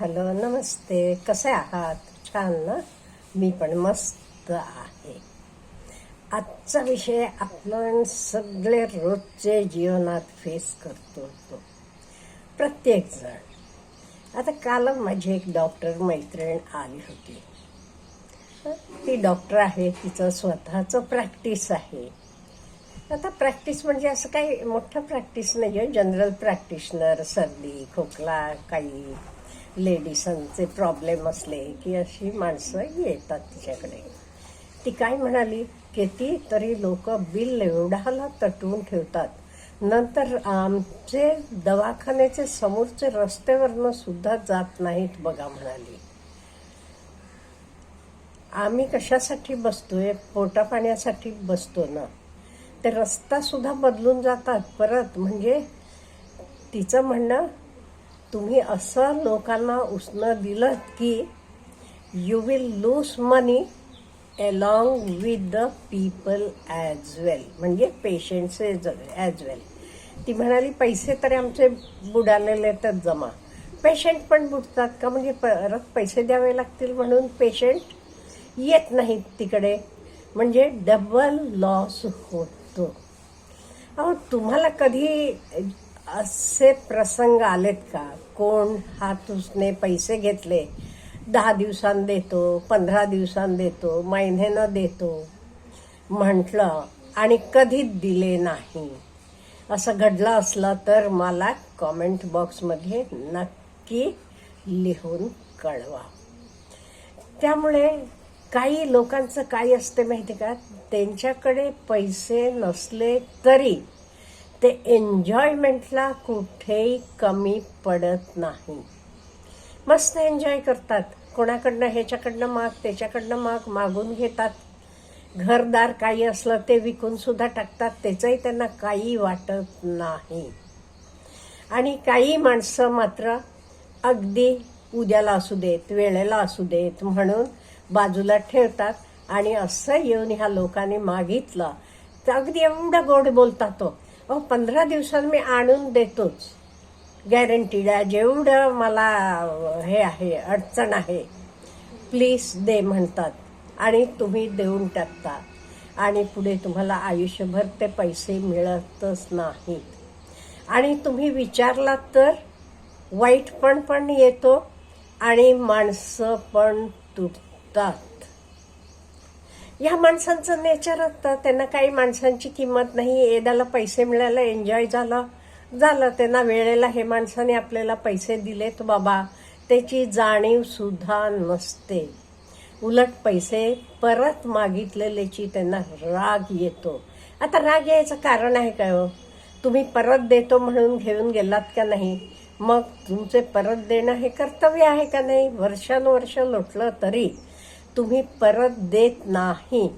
Hello नमस्ते. कसे आहात? छान ना? मी पण मस्त आहे. आजचा विषय आपण सगळे रोजचे जीवनात फेस करतो तो. प्रत्येक जण. आता काल माझी एक डॉक्टर मैत्रीण आली होती. ती डॉक्टर आहे तिचं स्वतःचं प्रॅक्टिस आहे. आता प्रॅक्टिस म्हणजे असं काही मोठं प्रॅक्टिस नाही आहे जनरल प्रॅक्टिशनर सर्दी खोकला काही लेडीसांचे प्रॉब्लेम असले की अशी माणसं येतात तिच्याकडे. ती काय म्हणाली? किती तरी लोक बिल एवढाला तटवून ठेवतात. नंतर आमचे दवाखान्याचे समोरचे रस्त्यावरनं सुद्धा जात नाहीत बघा म्हणाली. आम्ही कशासाठी बसतोय? पोटा पाण्यासाठी बसतो ना. ते रस्ता सुद्धा बदलून जातात परत. म्हणजे तिचं म्हणणं तुम्ही असं लोकांना उसणं दिलं की you will lose money along with the people as well म्हणजे पेशंट्स ॲज वेल ती म्हणाली पैसे तरी आमचे बुडालेले तर जमा. पेशंट पण बुडतात का? म्हणजे परत पैसे द्यावे लागतील म्हणून पेशंट येत नाहीत तिकडे. म्हणजे डबल लॉस होतो. अहो तुम्हाला कधी असे प्रसंग आलेत का? कोण हात उसने पैसे घेतले? दहा दिवसांनी देतो पंधरा दिवसांनी देतो महिन्यानं देतो. म्हटलं आणि कधीच दिले नाही. असं घडलं असलं तर मला कॉमेंट बॉक्समध्ये नक्की लिहून कळवा. त्यामुळे काही लोकांचं काय असते माहिती का? त्यांच्याकडे पैसे नसले तरी ते एन्जॉयमेंटला कुठेही कमी पडत नाही. मस्त एन्जॉय करतात. कोणाकडनं ह्याच्याकडनं माग त्याच्याकडनं माग मागून घेतात. घरदार काही असलं ते विकून सुद्धा टाकतात. त्याचंही त्यांना काही वाटत नाही. आणि काही माणसं मात्र अगदी उद्याला असू देत वेळेला असू देत म्हणून बाजूला ठेवतात आणि असं येऊन ह्या लोकांनी मागितलं. तर अगदी एवढं गोड बोलतात तो. हो पंधरा दिवसात मी आणून देतोच. गॅरंटीड आहे. जेवढं मला हे आहे अडचण आहे प्लीज दे म्हणतात. आणि तुम्ही देऊन टाकता. आणि पुढे तुम्हाला आयुष्यभर ते पैसे मिळतच नाहीत. आणि तुम्ही विचारलात तर वाईटपण पण येतो आणि माणसं पण तुटतात. या माणसांचं नेचर असतं. त्यांना काही माणसांची किंमत नाही. एदाला पैसे मिळालं एन्जॉय झालं. झालं त्यांना वेळेला हे माणसाने आपल्याला पैसे दिलेत बाबा. त्याची जाणीव सुद्धा नसते. उलट पैसे परत मागितलेल्याची त्यांना राग येतो. आता राग यायचं कारण आहे काय हो? तुम्ही परत देतो म्हणून घेऊन गेलात का नाही? मग तुमचे परत देणं हे कर्तव्य आहे का नाही? वर्षानुवर्ष लोटलं तरी. तुम्ही परत देत नाही.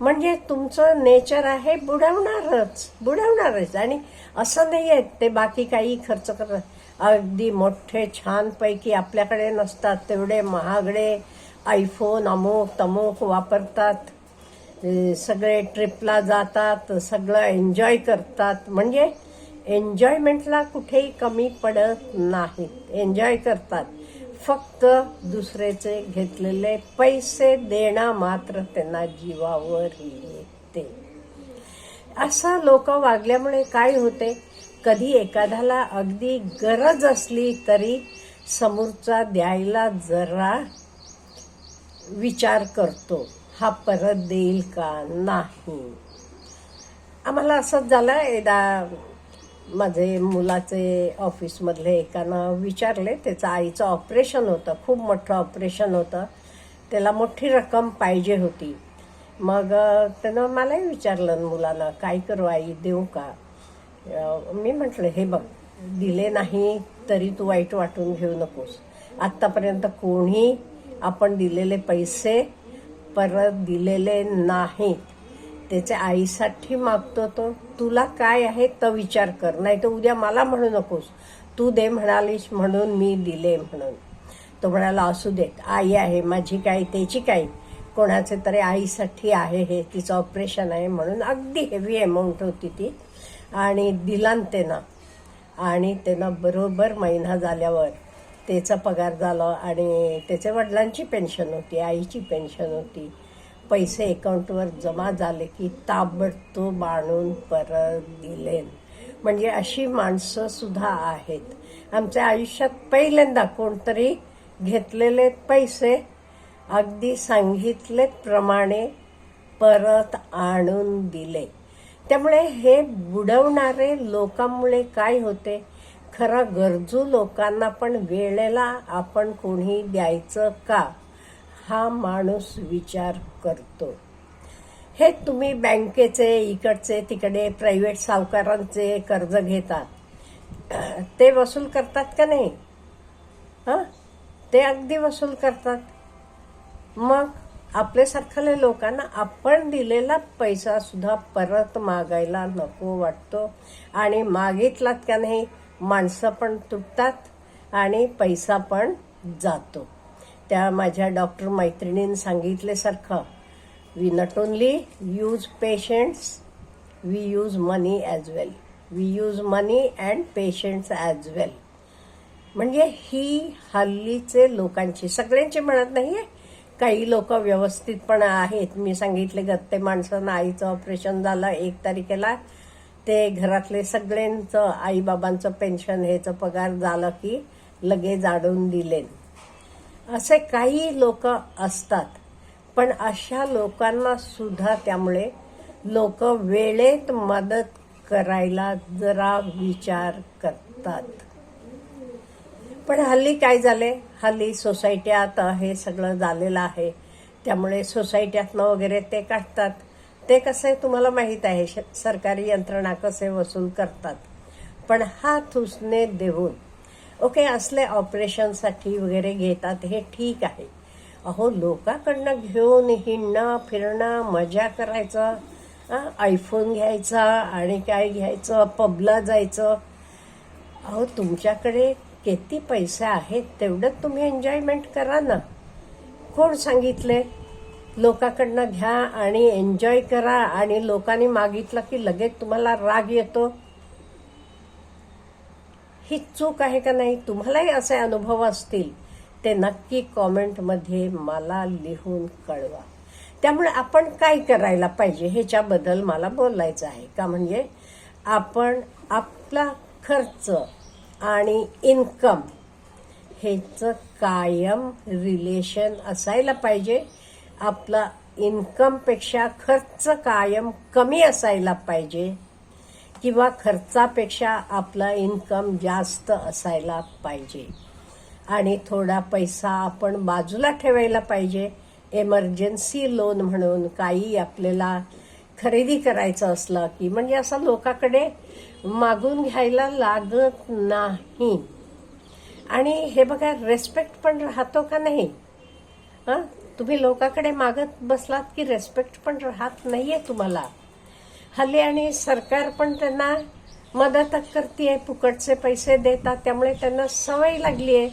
म्हणजे तुमचं नेचर आहे बुडवणारच बुडवणारच. आणि असं नाही आहे ते बाकी काही खर्च करत अगदी मोठे छानपैकी आपल्याकडे नसतात. तेवढे महागडे आयफोन अमुक तमुक वापरतात. सगळे ट्रिपला जातात सगळं एन्जॉय करतात. म्हणजे एन्जॉयमेंटला कुठेही कमी पडत नाहीत. एन्जॉय करतात. फक्त दुसऱ्याचे घेतलेले पैसे देणं मात्र त्यांना जीवावर येते. असं लोक वागल्यामुळे काय होते? कधी एखाद्याला अगदी गरज असली तरी समोरचा द्यायला जरा विचार करतो हा परत देईल का? नाही. आम्हाला असंच झालं एकदा माझे मुलाचे ऑफिसमधले एकानं विचारले त्याचं आईचं ऑपरेशन होतं खूप मोठं ऑपरेशन होतं. त्याला मोठी रक्कम पाहिजे होती. मग त्यानं मलाही विचारलं मुलाला काय करू आई देऊ का? मी म्हटलं हे बघ दिले नाही तरी तू वाईट वाटून घेऊ नकोस. आत्तापर्यंत कोणी आपण दिलेले पैसे परत दिलेले नाहीत त्याच्या आईसाठी मागतो तो तुला काय आहे तर विचार कर नाही तर उद्या मला म्हणू नकोस. तू दे म्हणालीस म्हणून मी दिले म्हणून. तो म्हणाला असू देत आई आहे माझी काय त्याची काय कोणाचे तरी आईसाठी आहे हे तिचं ऑपरेशन आहे म्हणून अगदी हेवी अमाऊंट होती ती. आणि दिलान त्यांना. आणि त्यांना बरोबर महिना झाल्यावर त्याचा पगार झाला आणि त्याच्या वडिलांची पेन्शन होती आईची पेन्शन होती. पैसे अकाउंटवर जमा झाले की ताबडतोब आणून परत दिले. म्हणजे अशी माणसं सुद्धा आहेत. आमच्या आयुष्यात पहिल्यांदा कोणतरी घेतलेले पैसे अगदी सांगितले प्रमाणे परत आणून दिले. त्यामुळे हे बुडवणारे लोकांमुळे काय होते? खरं गरजू लोकांना पण वेळेला आपण कोणी द्यायचं का? हा माणूस विचार करतो. हे तुम्ही बँकेचे इकडचे तिकडे प्रायव्हेट सावकारांचे कर्ज घेतात. ते वसूल करतात का नाही? हां? ते अगदी वसूल करतात. मग आपल्यासारख्या लोकांना आपण दिलेला पैसा सुद्धा परत मागायला नको वाटतो. आणि मागितलात का नाही? माणसं पण तुटतात आणि पैसा पण जातो. त्या माझ्या डॉक्टर मैत्रिणींनी सांगितल्यासारखं we not only use patients we use money as well we use money and patients as well म्हणजे ही हल्लीचे लोकांची सगळ्यांची म्हणत नाही आहे काही लोक व्यवस्थित पण आहेत. मी सांगितले गत्ते माणसांना आईचं ऑपरेशन झालं एक तारखेला. ते घरातले सगळ्यांचं आईबाबांचं पेन्शन ह्याचं पगार झालं की लगेच आडून दिले असे काही लोक असतात. पण अशा लोकांना सुद्धा त्यामुळे लोक वेळेत मदत करायला जरा विचार करतात. पण हल्ली काय झाले? हल्ली सोसायट्यात हे सगळं झालेलं आहे. त्यामुळे सोसायट्यातनं वगैरे ते काढतात. ते कसं आहे तुम्हाला माहीत आहे? श- सरकारी यंत्रणा कसे वसूल करतात? पण हात थुसणे देऊन ओके असले ऑपरेशनसाठी वगैरे घेतात हे ठीक आहे. अहो लोकांकडनं घेऊन हिंडणं फिरणं मजा करायचं आयफोन घ्यायचा आणि काय घ्यायचं पबला जायचं. अहो तुमच्याकडे किती पैसे आहेत तेवढं तुम्ही एन्जॉयमेंट करा ना. कोण सांगितले? लोकांकडनं घ्या आणि एन्जॉय करा आणि लोकांनी मागितलं की लगेच तुम्हाला राग येतो. ही चूक आहे का नाही तुम्हालाही असे अनुभव असतील ते नक्की कॉमेंटमध्ये मला लिहून कळवा. त्यामुळे आपण काय करायला पाहिजे ह्याच्याबद्दल मला बोलायचं आहे. का म्हणजे आपण आपला खर्च आणि इन्कम ह्याचं कायम रिलेशन असायला पाहिजे. आपला इन्कमपेक्षा खर्च कायम कमी असायला पाहिजे. किंवा खर्चापेक्षा आपला इन्कम जास्त असायला पाहिजे. आणि थोडा पैसा आपण बाजूला ठेवायला पाहिजे. एमर्जन्सी लोन म्हणून काही आपल्याला खरेदी करायचं असलं की म्हणजे असं लोकाकडे मागून घ्यायला लागत नाही. आणि हे बघा रेस्पेक्ट पण राहतो का नाही? हां? तुम्ही लोकांकडे मागत बसलात की रेस्पेक्ट पण राहत नाहीये तुम्हाला. हल्ली आणि सरकार पण त्यांना मदत करते फुकटचे पैसे देतात त्यामुळे त्यांना सवय लागली आहे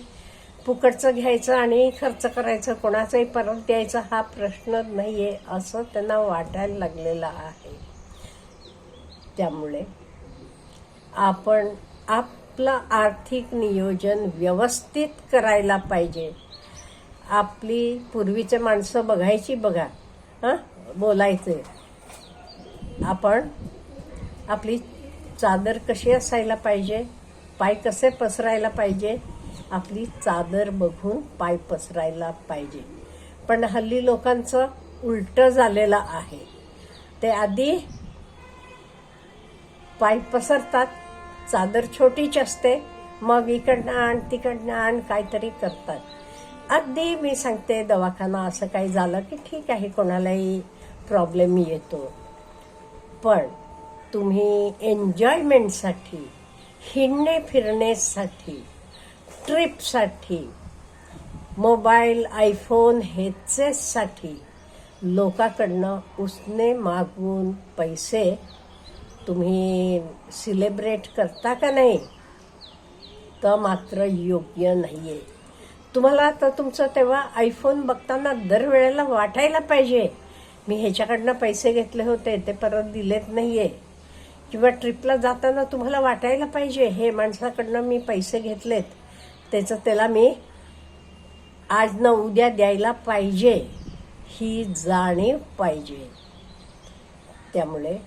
फुकटचं घ्यायचं आणि खर्च करायचं कोणाचंही परत द्यायचा हा प्रश्न नाही आहे असं त्यांना वाटायला लागलेलं आहे. त्यामुळे आपण आपलं आर्थिक नियोजन व्यवस्थित करायला पाहिजे. आपली पूर्वीचे माणसं बघायची बघा हां? बोलायचे. आपण आपली चादर कशी असायला पाहिजे? पाय कसे पसरायला पाहिजे? आपली चादर बघून पाय पसरायला पाहिजे. पण हल्ली लोकांचं उलटं झालेलं आहे. ते आधी पाय पसरतात चादर छोटीच असते मग इकडनं आण तिकडनं आण काहीतरी करतात. अगदी मी सांगते दवाखाना असं काही झालं की ठीक आहे कोणालाही प्रॉब्लेम येतो. पण तुम्ही एन्जॉयमेंटसाठी हिंडणे फिरण्यासाठी ट्रिपसाठी मोबाईल आयफोन ह्याचेसाठी लोकाकडनं उसने मागून पैसे तुम्ही सिलेब्रेट करता का नाही? तर मात्र योग्य नाही आहे तुम्हाला तर तुमचं तेव्हा आयफोन बघताना दरवेळेला वाटायला पाहिजे. मी ह्याच्याकडनं पैसे घेतले होते ते परत दिलेत नाहीये. किंवा ट्रिपला जाताना तुम्हाला वाटायला पाहिजे हे माणसाकडनं मी पैसे घेतलेत. त्याचं त्याला मी आज न उद्या द्यायला पाहिजे ही जाणीव पाहिजे. त्यामुळे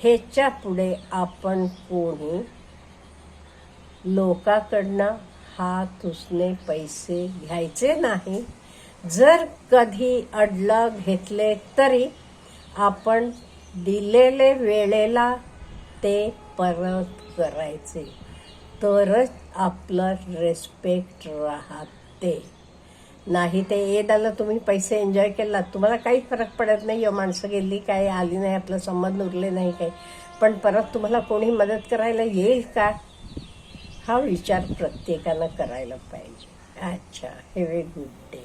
ह्याच्या पुढे आपण कोणी लोकाकडनं हात उसने पैसे घ्यायचे नाही जर कधी अडलं घेतले तरी आपण दिलेले वेळेला ते परत करायचे. तरच आपलं रेस्पेक्ट राहते. नाही ते येदाला तुम्ही पैसे एन्जॉय केलात. तुम्हाला काही फरक पडत नाही हो माणसं गेली काय आली नाही आपलं संबंध उरले नाही काही पण परत तुम्हाला कोणी मदत करायला येईल का? हा विचार प्रत्येकानं करायला पाहिजे. अच्छा हॅव ए गुड डे